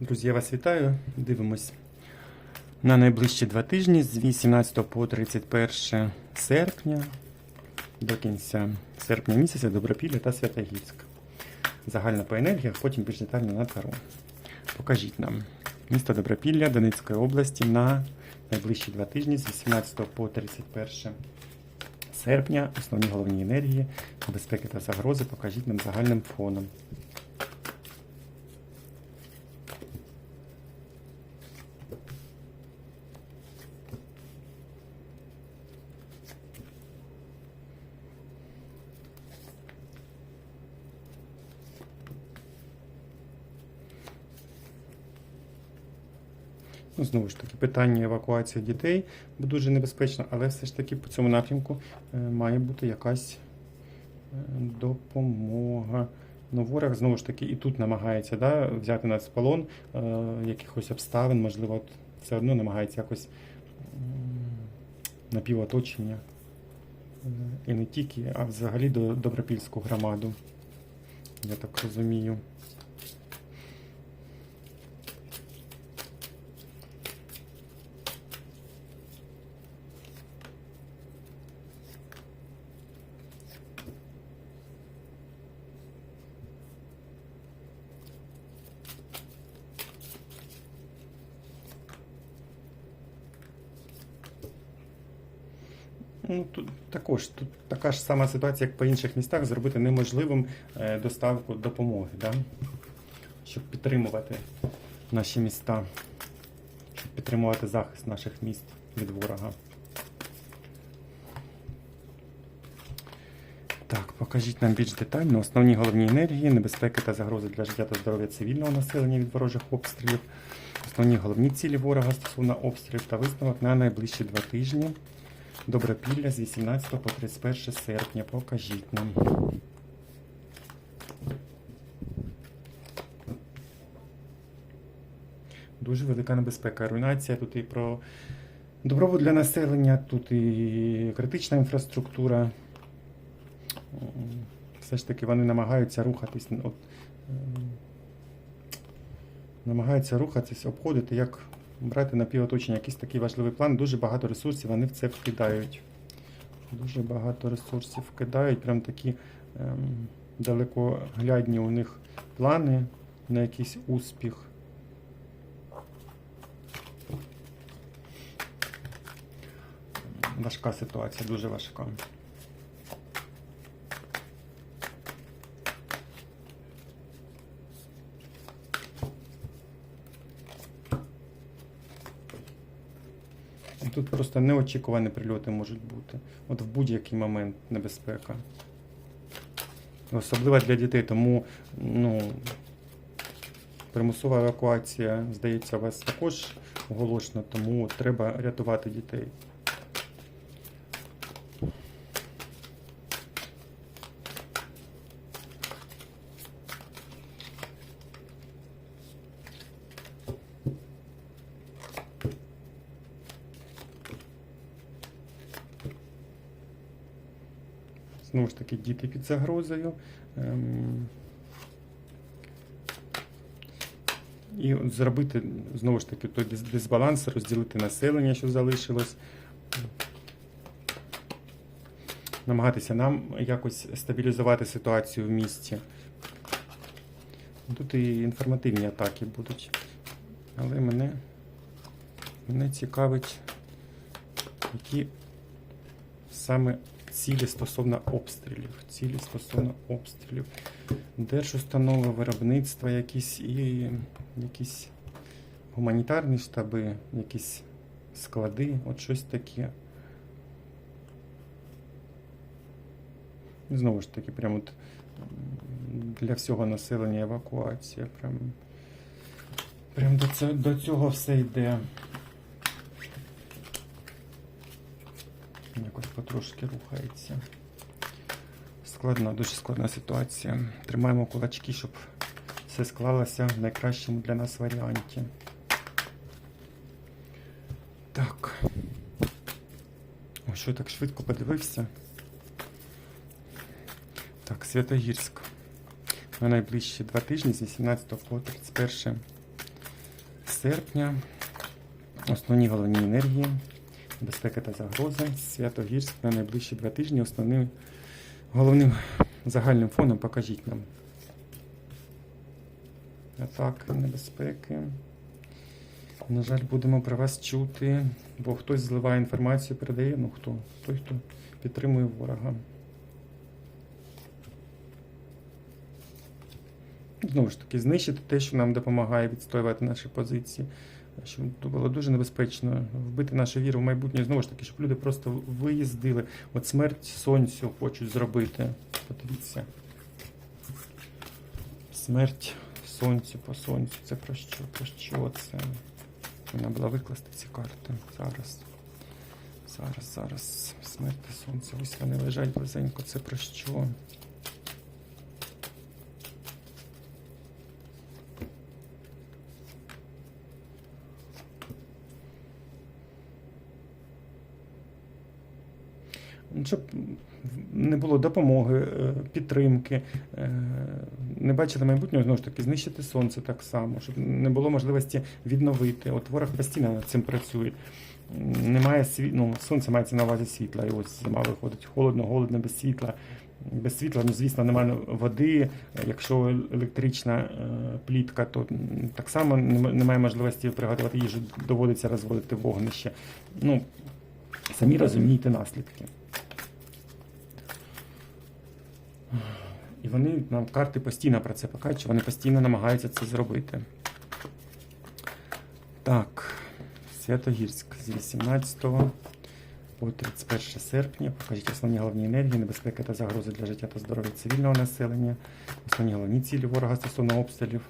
Друзі, я вас вітаю. Дивимось на найближчі два тижні з 18 по 31 серпня до кінця серпня місяця Добропілля та Святогірськ. Загально по енергіях, потім більш детально на таро. Покажіть нам місто Добропілля Донецької області на найближчі два тижні з 18 по 31 серпня. Основні головні енергії, безпеки та загрози. Покажіть нам загальним фоном. Знову ж таки, питання евакуації дітей дуже небезпечно, але все ж таки по цьому напрямку е, має бути якась е, допомога. Ну, ворог знову ж таки і тут намагається да, взяти нас в полон е, якихось обставин, можливо, все одно намагається якось напівоточення. Е, І не тільки, а взагалі до Добропільську громаду. Я так розумію. Ну, тут також тут така ж сама ситуація, як по інших містах, зробити неможливим е, доставку допомоги, да? щоб підтримувати наші міста, щоб підтримувати захист наших міст від ворога. Так, покажіть нам більш детально основні головні енергії, небезпеки та загрози для життя та здоров'я цивільного населення від ворожих обстрілів, основні головні цілі ворога стосовно обстрілів та висновок на найближчі два тижні. Добропілля з 18 по 31 серпня. Покажіть нам. Дуже велика небезпека. Руйнація тут і про добробут для населення, тут і критична інфраструктура. Все ж таки вони намагаються рухатись. От, ем, намагаються рухатись, обходити, як брати на півоточення якийсь такий важливий план. Дуже багато ресурсів вони в це вкидають. Дуже багато ресурсів вкидають. Прям такі ем, далекоглядні у них плани на якийсь успіх. Важка ситуація, дуже важка. Тут просто неочікувані прильоти можуть бути. От в будь-який момент небезпека. Особливо для дітей, тому ну, примусова евакуація, здається, у вас також оголошена, тому треба рятувати дітей. Знову ж таки, діти під загрозою. Ем, І от зробити знову ж таки той дисбаланс, розділити населення, що залишилось. Намагатися нам якось стабілізувати ситуацію в місті. Тут і інформативні атаки будуть. Але мене, мене цікавить, які саме цілі стосовно обстрілів. Цілі стосовно обстрілів. Держустанови, виробництва якісь і якісь гуманітарні штаби, якісь склади, от щось таке. І Знову ж таки, прям от для всього населення евакуація. Прям, прям до, цього, до цього все йде. Якось потрошки рухається. Складна, дуже складна ситуація. Тримаємо кулачки, щоб все склалося в найкращому для нас варіанті. Так. О, що так швидко подивився? Так, Святогірськ. На найближчі два тижні з 18 по 31 серпня. Основні головні енергії, безпека та загрози. Святогірськ на найближчі два тижні. Основним головним загальним фоном покажіть нам. Атаки, небезпеки. На жаль, будемо про вас чути, бо хтось зливає інформацію, передає. Ну хто? Той, хто підтримує ворога. Знову ж таки, знищити те, що нам допомагає відстоювати наші позиції. Щоб було дуже небезпечно вбити нашу віру в майбутнє. Знову ж таки, щоб люди просто виїздили. От смерть сонцю хочуть зробити. Подивіться. Смерть сонцю по сонцю. Це про що? Про що це? Вона була викласти ці карти. Зараз. Зараз, зараз. Смерть сонця. Ось вони лежать близенько. Це про що? Щоб не було допомоги, е, підтримки, е, не бачили майбутнього, знову ж таки, знищити сонце так само, щоб не було можливості відновити. От ворог постійно над цим працює. Немає світ... ну, сонце мається на увазі світла. І ось зима виходить холодно, голодно, без світла. Без світла, ну звісно, немає води. Якщо електрична е, плітка, то так само немає можливості приготувати їжу, доводиться розводити вогнище. Ну, самі розумієте наслідки. І вони нам карти постійно про це покажуть, вони постійно намагаються це зробити. Так, Святогірськ з 18 по 31 серпня. Покажіть основні головні енергії, небезпеки та загрози для життя та здоров'я цивільного населення, основні головні цілі ворога стосовно обстрілів.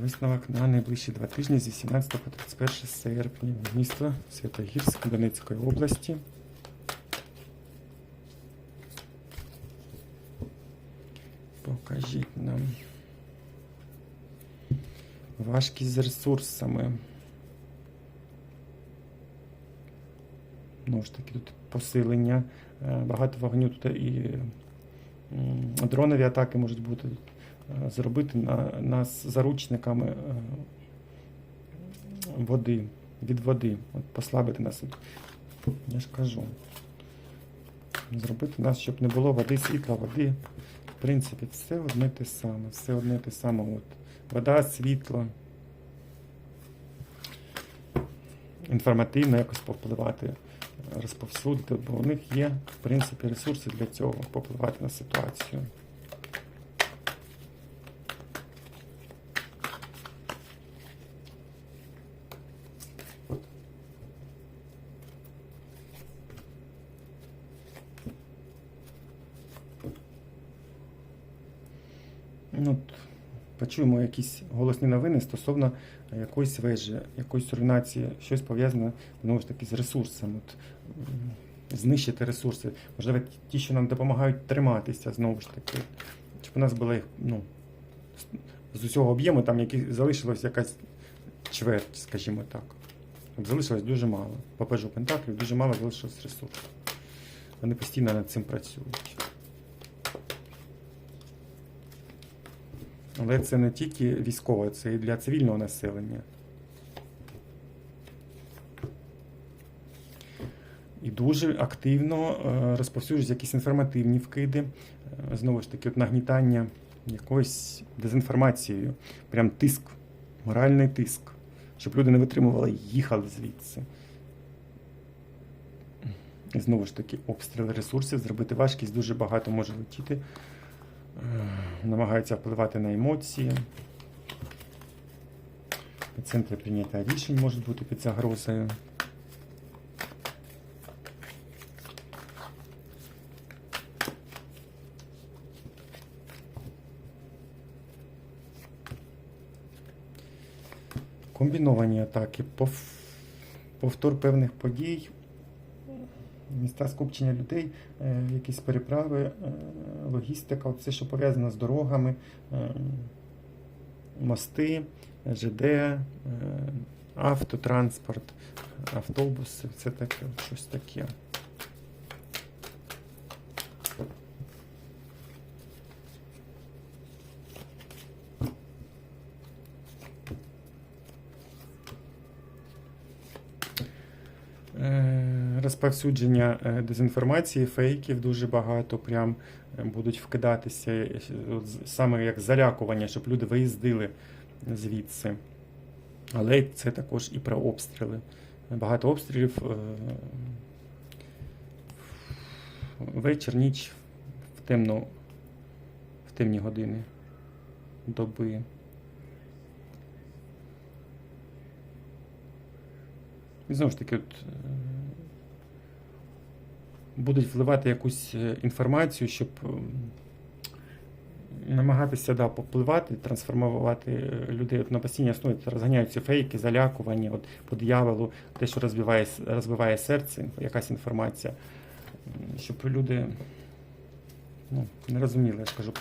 Висновок на найближчі два тижні з 18 по 31 серпня. Місто Святогірськ Донецької області. Покажіть нам важкість з ресурсами. Ну ж таки, тут посилення, е, багато вогню тут і дронові атаки можуть бути. е, Зробити на, нас заручниками е, води, від води, От послабити нас. Я ж кажу. Зробити нас, щоб не було води, світла, води. В принципі, все одне те саме, все одне те саме. От. Вода, світло. Інформативно якось повпливати, розповсюдити, бо у них є, в принципі, ресурси для цього попливати на ситуацію. Ну, от почуємо якісь голосні новини стосовно якоїсь вежі, якоїсь руйнації, щось пов'язане знову ж таки з ресурсами. От, знищити ресурси, можливо, ті, що нам допомагають триматися, знову ж таки, щоб у нас була їх, ну, з- усього об'єму, там які залишилась якась чверть, скажімо так. Залишилось дуже мало. По Пентаклів дуже мало залишилось ресурсів. Вони постійно над цим працюють. Але це не тільки військове, це і для цивільного населення. І дуже активно е, розповсюджують якісь інформативні вкиди, е, знову ж таки, от нагнітання якоюсь дезінформацією, прям тиск, моральний тиск, щоб люди не витримували і їхали звідси. І знову ж таки, обстріли ресурсів, зробити важкість дуже багато може летіти. Намагаються впливати на емоції. Центри прийняття рішень можуть бути під загрозою. Комбіновані атаки, повтор певних подій, міста скупчення людей, е, якісь переправи, е, логістика, все, що пов'язано з дорогами, е, мости, ЖД, автотранспорт, автобуси, це таке, щось таке. Розповсюдження е, дезінформації, фейків дуже багато прям е, будуть вкидатися, е, саме як залякування, щоб люди виїздили звідси. Але це також і про обстріли. Багато обстрілів вечір, ніч в темну, в темні години доби. І знову ж таки, от, будуть вливати якусь е, інформацію, щоб ем, намагатися да, попливати, трансформувати е, людей от на постійній основі, розганяються фейки, залякування, от, по дияволу, те, що розбиває, розбиває серце, якась інформація, щоб люди ну, не розуміли, я ж кажу.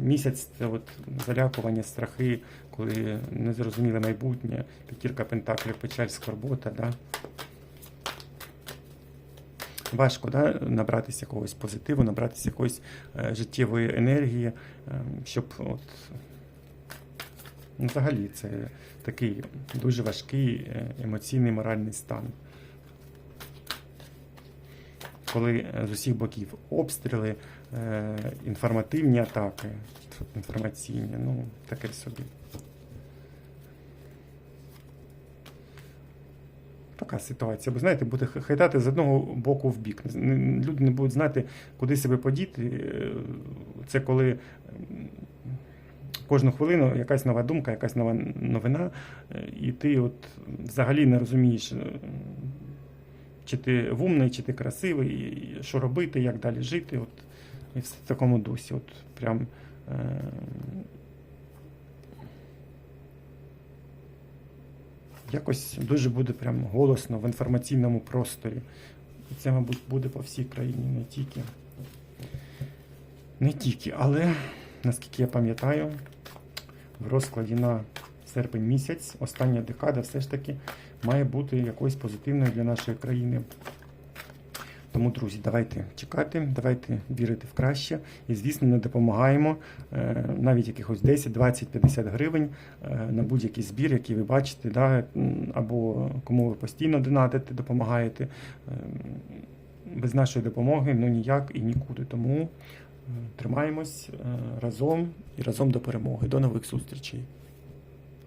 Місяць це от залякування, страхи, коли незрозуміле майбутнє, п'ятірка пентаклів, печаль, скорбота. Да? Важко да, набратися якогось позитиву, набратися якоїсь е, життєвої енергії, е, щоб от, ну, взагалі це такий дуже важкий е, емоційний моральний стан. Коли е, з усіх боків обстріли, інформативні атаки, інформаційні, ну таке собі. Така ситуація. Бо знаєте, буде х- хитати з одного боку в бік. Люди не будуть знати, куди себе подіти. Е, Це коли кожну хвилину якась нова думка, якась нова новина, е, і ти от взагалі не розумієш, е, чи ти вумний, чи ти красивий, що робити, як далі жити. От, і в такому дусі. От прям. Якось дуже буде прям голосно в інформаційному просторі. Це, мабуть, буде по всій країні, не тільки. Не тільки, але наскільки я пам'ятаю, в розкладі на серпень місяць, остання декада все ж таки має бути якоюсь позитивною для нашої країни. Тому, друзі, давайте чекати, давайте вірити в краще. І, звісно, не допомагаємо е, навіть якихось 10, 20, 50 гривень е, на будь-який збір, який ви бачите, да, або кому ви постійно донатите, допомагаєте. Е, Без нашої допомоги ну ніяк і нікуди. Тому тримаємось разом і разом до перемоги. До нових зустрічей.